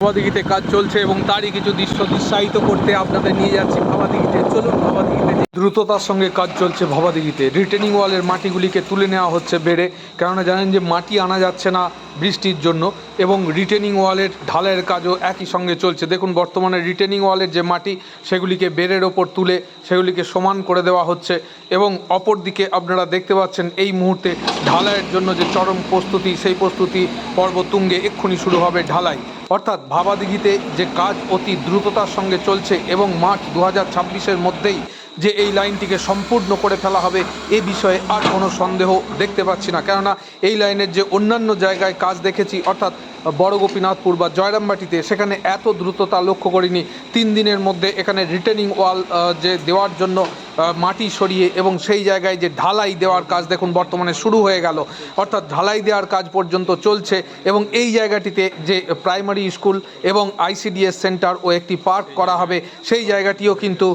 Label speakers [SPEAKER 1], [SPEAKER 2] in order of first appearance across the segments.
[SPEAKER 1] ভাবাদিঘিতে কাজ চলছে এবং তারই কিছু দৃশ্য দৃশ্যায়িত করতে আপনাদের নিয়ে যাচ্ছি ভাবাদিঘিতে। চলুন ভাবাদিঘিতে দ্রুততার সঙ্গে কাজ চলছে ভাবাদিঘিতে। রিটেনিং ওয়ালের মাটিগুলিকে তুলে নেওয়া হচ্ছে বেড়ে। কেননা জানেন যে মাটি আনা যাচ্ছে না। বৃষ্টির জন্য এবং রিটেনিং ওয়ালের ঢালাইয়ের কাজও একই সঙ্গে চলছে। দেখুন, বর্তমানে রিটেনিং ওয়ালের যে মাটি, সেগুলিকে বেড়ের ওপর তুলে সেগুলিকে সমান করে দেওয়া হচ্ছে এবং অপর দিকে আপনারা দেখতে পাচ্ছেন এই মুহূর্তে ঢালাইয়ের জন্য যে চরম প্রস্তুতি, সেই প্রস্তুতি পর্ব তুঙ্গে এক্ষুনি শুরু হবে ঢালাই। অর্থাৎ ভাবাদিঘিতে যে কাজ অতি দ্রুততার সঙ্গে চলছে এবং মার্চ দু হাজার মধ্যেই যে এই লাইনটিকে সম্পূর্ণ করে ফেলা হবে, এ বিষয়ে আর কোনো সন্দেহ দেখতে পাচ্ছি না। কেননা এই লাইনের যে অন্যান্য জায়গায় কাজ দেখেছি, অর্থাৎ বড় গোপীনাথপুর বা জয়রামবাটিতে, সেখানে এত দ্রুততা লক্ষ্য করিনি। তিন দিনের মধ্যে এখানে রিটেনিং ওয়াল যে দেওয়ার জন্য মাটি সরিয়ে এবং সেই জায়গায় যে ঢালাই দেওয়ার কাজ দেখুন বর্তমানে শুরু হয়ে গেল। অর্থাৎ ঢালাই দেওয়ার কাজ পর্যন্ত চলছে এবং এই জায়গাটিতে যে প্রাইমারি স্কুল এবং আইসিডিএস সেন্টার ও একটি পার্ক করা হবে, সেই জায়গাটিও কিন্তু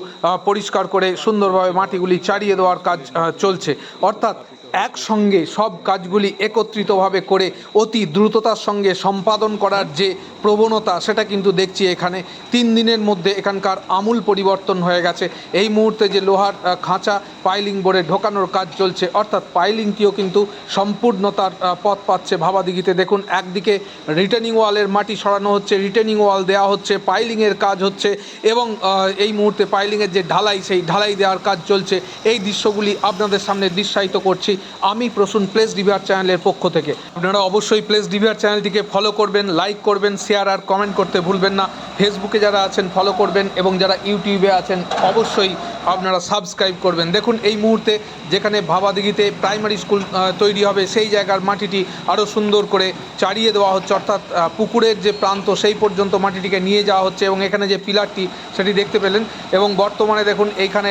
[SPEAKER 1] পরিষ্কার করে সুন্দরভাবে মাটিগুলি চারিয়ে দেওয়ার কাজ চলছে। অর্থাৎ একসঙ্গে সব কাজগুলি একত্রিতভাবে করে অতি দ্রুততার সঙ্গে সম্পাদন করার যে প্রবণতা, সেটা কিন্তু দেখছি এখানে। তিন দিনের মধ্যে এখানকার আমূল পরিবর্তন হয়ে গেছে। এই মুহূর্তে যে লোহার খাঁচা, পাইলিং বোর্ডে ঢোকানোর কাজ চলছে, অর্থাৎ পাইলিংটিও কিন্তু সম্পূর্ণতার পথ পাচ্ছে ভাবাদিঘিতে। দেখুন, একদিকে রিটার্নিং ওয়ালের মাটি সরানো হচ্ছে রিটার্নিং ওয়াল দেওয়া হচ্ছে, পাইলিংয়ের কাজ হচ্ছে এবং এই মুহূর্তে পাইলিংয়ের যে ঢালাই, সেই ঢালাই দেওয়ার কাজ চলছে। এই দৃশ্যগুলি আপনাদের সামনে দৃশ্যায়িত করছি। আমি প্রসূন প্লেস ডিভিআর চ্যানেলের পক্ষ থেকে। আপনারা অবশ্যই প্লেস ডিভিআর চ্যানেলটিকে ফলো করবেন লাইক করবেন শেয়ার আর কমেন্ট করতে ভুলবেন না। ফেসবুকে যারা আছেন ফলো করবেন এবং যারা ইউটিউবে আছেন, অবশ্যই আপনারা সাবস্ক্রাইব করবেন। দেখুন, এই মুহূর্তে যেখানে ভাবাদিঘিতে প্রাইমারি স্কুল তৈরি হবে, সেই জায়গার মাটিটি আরও সুন্দর করে চাড়িয়ে দেওয়া হচ্ছে। অর্থাৎ পুকুরের যে প্রান্ত, সেই পর্যন্ত মাটিটিকে নিয়ে যাওয়া হচ্ছে এবং এখানে যে পিলারটি, সেটি দেখতে পেলেন। এবং বর্তমানে দেখুন, এইখানে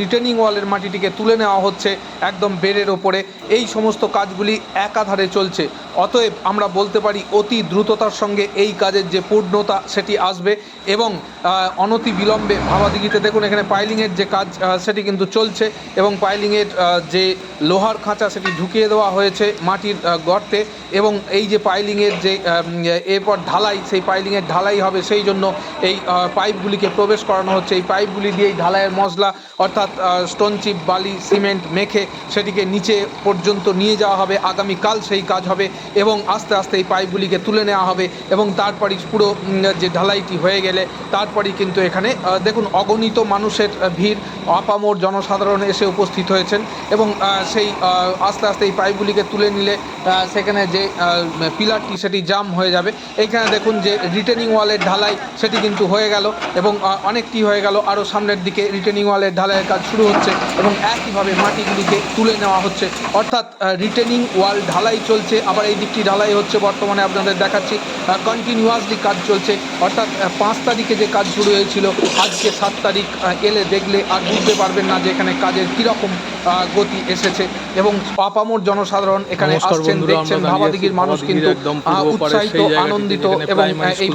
[SPEAKER 1] রিটার্নিং ওয়ালের মাটিটিকে তুলে নেওয়া হচ্ছে একদম বেড়ের ওপরে। এই সমস্ত কাজগুলি একাধারে চলছে। অতএব আমরা বলতে পারি, অতি দ্রুততার সঙ্গে এই কাজের যে পূর্ণতা, সেটি আসবে এবং অনতি বিলম্বে ভাবাদিঘিতে দেখুন, এখানে পাইলিংয়ের যে কাজ সেটি কিন্তু চলছে এবং পাইলিংয়ের যে লোহার খাঁচা সেটি ঢুকিয়ে দেওয়া হয়েছে মাটির গর্তে এবং এই যে পাইলিংয়ের যে এরপর ঢালাই, সেই পাইলিংয়ের ঢালাই হবে সেই জন্য এই পাইপগুলিকে প্রবেশ করানো হচ্ছে। এই পাইপগুলি দিয়েই ঢালাইয়ের মশলা অর্থাৎ স্টোন চিপ, বালি, সিমেন্ট মেখে সেটিকে নিচে পর্যন্ত নিয়ে যাওয়া হবে। আগামীকাল সেই কাজ হবে এবং আস্তে আস্তে এই পাইপগুলিকে তুলে নেওয়া হবে এবং তারপরই পুরো যে ঢালাইটি হয়ে গেলে তারপরই কিন্তু এখানে দেখুন, অগণিত মানুষের ভিড়। আপামোর জনসাধারণ এসে উপস্থিত হয়েছেন এবং সেই আস্তে আস্তে এই পাইপগুলিকে তুলে নিলে সেখানে যে পিলারটি সেটি জাম হয়ে যাবে। এইখানে দেখুন যে রিটেনিং ওয়ালের ঢালাই সেটি কিন্তু হয়ে গেল এবং অনেকটি হয়ে গেল। আরও সামনের দিকে রিটেনিং ওয়ালের ঢালাইয়ের কাজ শুরু হচ্ছে এবং একইভাবে মাটিগুলিকে তুলে নেওয়া হচ্ছে। অর্থাৎ রিটেনিং ওয়াল ঢালাই চলছে। আবার এই দিকটি ঢালাই হচ্ছে বর্তমানে আপনাদের দেখাচ্ছি। কন্টিনিউয়াসলি কাজ চলছে। অর্থাৎ পাঁচ তারিখে যে কাজ শুরু হয়েছিল, আজকে সাত তারিখ এলে দেখলে আর বুঝতে পারবেন না যে এখানে কাজের কীরকম গতি এসেছে। এবং পাপামোর জনসাধারণ এখানে আসছেন দেখছেন
[SPEAKER 2] দাঁড়িয়ে
[SPEAKER 1] মানুষ কিন্তু উৎসাহিত আনন্দিত এবং এই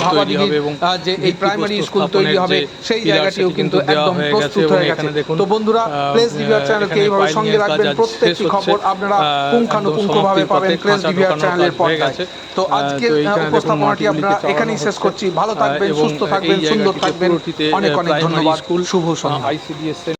[SPEAKER 1] আহ, যে এই প্রাইমারি স্কুল তৈরি হবে সেই জায়গাটিও কিন্তু একদম প্রস্তুত হয়ে গেছে। তো বন্ধুরা প্লেস ডিভিআর চ্যানেলকে এইভাবে সঙ্গে রাখবেন প্রত্যেকটি খবর আপনারা পুঙ্খানুপুঙ্খভাবে পাবেন প্লেস
[SPEAKER 2] পথে
[SPEAKER 1] ডিভিআর চ্যানেলের পর্দায় তো
[SPEAKER 2] আহ,
[SPEAKER 1] আজকে
[SPEAKER 2] তো
[SPEAKER 1] উপস্থাপনাটি আমরা এখানেই শেষ করছি। ভালো থাকবেন সুস্থ থাকবেন সুন্দর থাকবেন। অনেক অনেক ধন্যবাদ শুভ সন্ধ্যা
[SPEAKER 2] আইসিডিএস